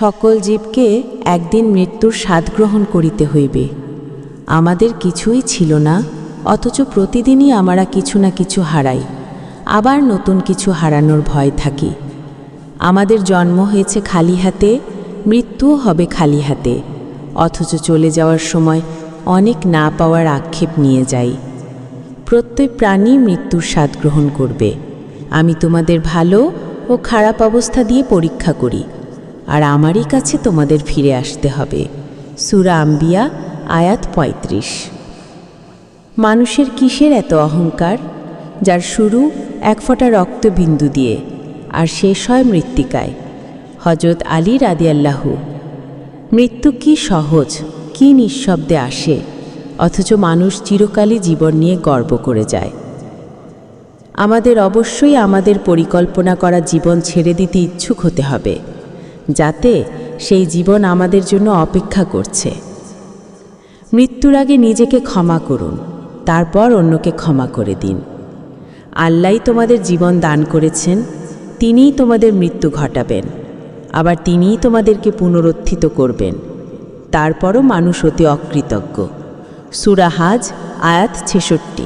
সকল জীবকে একদিন মৃত্যুর স্বাদ গ্রহণ করিতে হইবে। আমাদের কিছুই ছিল না, অথচ প্রতিদিনই আমরা কিছু না কিছু হারাই, আবার নতুন কিছু হারানোর ভয় থাকি। আমাদের জন্ম হয়েছে খালি হাতে, মৃত্যুও হবে খালি হাতে, অথচ চলে যাওয়ার সময় অনেক না পাওয়ার আক্ষেপ নিয়ে যাই। প্রত্যেক প্রাণী মৃত্যুর স্বাদ গ্রহণ করবে। আমি তোমাদের ভালো ও খারাপ অবস্থা দিয়ে পরীক্ষা করি। আর আমারই কাছে তোমাদের ফিরে আসতে হবে। সুরা আম্বিয়া, আয়াত পঁয়ত্রিশ। মানুষের কিসের এত অহংকার? যার শুরু এক ফোঁটা রক্তবিন্দু দিয়ে আর শেষ হয় মৃত্তিকায়। হজরত আলী রাদিয়াল্লাহু। মৃত্যু কি সহজ, কি নিঃশব্দে আসে, অথচ মানুষ চিরকালই জীবন নিয়ে গর্ব করে যায়। আমাদের অবশ্যই আমাদের পরিকল্পনা করা জীবন ছেড়ে দিতে ইচ্ছুক হতে হবে। যাতে সেই জীবন আমাদের জন্য অপেক্ষা করছে। মৃত্যুর আগে নিজেকে ক্ষমা করুন, তারপর অন্যকে ক্ষমা করে দিন। আল্লাহ তোমাদের জীবন দান করেছেন, তিনিই তোমাদের মৃত্যু ঘটাবেন, আবার তিনিই তোমাদেরকে পুনরুত্থিত করবেন। তারপরও মানুষ অতি অকৃতজ্ঞ। সুরাহাজ আয়াত ছেষট্টি।